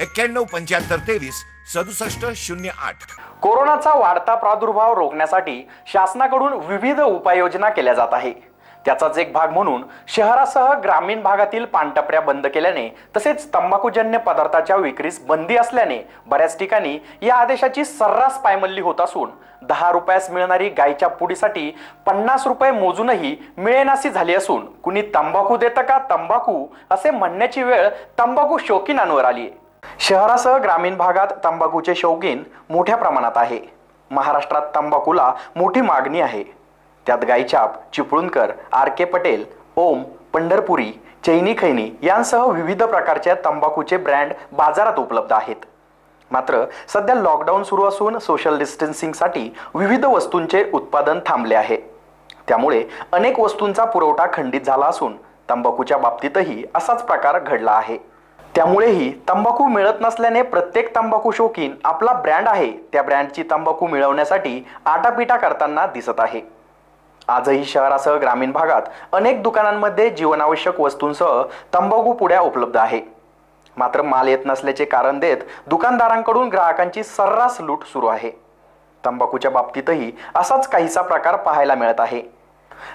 एक्क्याण्णव पंच्याहत्तर तेवीस सदुसष्ट शून्य आठ. कोरोनाचा वाढता प्रादुर्भाव रोखण्यासाठी शासनाकडून विविध उपाययोजना केल्या जात आहे. त्याचाच एक भाग म्हणून शहरासह ग्रामीण भागातील पानटपऱ्या बंद केल्याने तसेच तंबाखूजन्य पदार्थाच्या विक्रीस बंदी असल्याने बऱ्याच ठिकाणी या आदेशाची सर्रास पायमल्ली होत असून दहा रुपयास मिळणारी गायच्या पुडीसाठी पन्नास रुपये मोजूनही मिळेनासी झाली असून कुणी तंबाखू देतं का तंबाखू? असे म्हणण्याची वेळ तंबाखू शौकीनांवर आली आहे शहरासह ग्रामीण भागात तंबाखूचे शौकीन मोठ्या प्रमाणात आहे. महाराष्ट्रात तंबाखूला मोठी मागणी आहे. त्यात गायछाप चिपळूणकर आर के पटेल ओम पंढरपुरी चैनी खैनी यांसह विविध प्रकारच्या तंबाखूचे ब्रँड बाजारात उपलब्ध आहेत. मात्र सध्या लॉकडाऊन सुरू असून सोशल डिस्टन्सिंगसाठी विविध वस्तूंचे उत्पादन थांबले आहे. त्यामुळे अनेक वस्तूंचा पुरवठा खंडित झाला असून तंबाखूच्या बाबतीतही असाच प्रकार घडला आहे. त्यामुळेही तंबाखू मिळत नसल्याने प्रत्येक तंबाखू शौकीन आपला ब्रँड आहे. त्या ब्रँडची तंबाखू मिळवण्यासाठी आटापिटा करताना दिसत आहे. आजही शहरासह ग्रामीण भागात अनेक दुकानांमध्ये जीवनावश्यक वस्तूंसह तंबाखू पुड्या उपलब्ध आहे. मात्र माल येत नसल्याचे कारण देत दुकानदारांकडून ग्राहकांची सर्रास लूट सुरू आहे. तंबाखूच्या बाबतीतही असाच काहीसा प्रकार पाहायला मिळत आहे.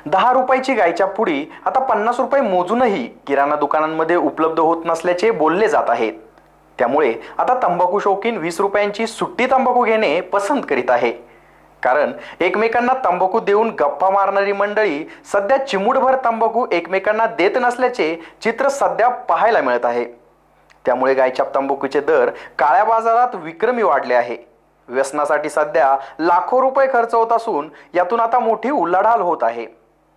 दहा रुपयाची गायच्या पुडी आता पन्नास रुपये मोजूनही किराणा दुकानांमध्ये उपलब्ध होत नसल्याचे बोलले जात आहेत. त्यामुळे आता तंबाखू शौकीन वीस रुपयांची सुट्टी तंबाखू घेणे पसंत करीत आहे. कारण एकमेकांना तंबाखू देऊन गप्पा मारणारी मंडळी सध्या चिमूटभर तंबाखू एकमेकांना देत नसल्याचे चित्र सध्या पाहायला मिळत आहे. त्यामुळे गायच्या तंबाखूचे दर काळ्या बाजारात विक्रमी वाढले आहे. व्यसनासाठी सध्या लाखो रुपये खर्च होत असून यातून आता मोठी उलाढाल होत आहे.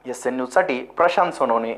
एस एन न्यूजसाठी प्रशांत सोनवणे.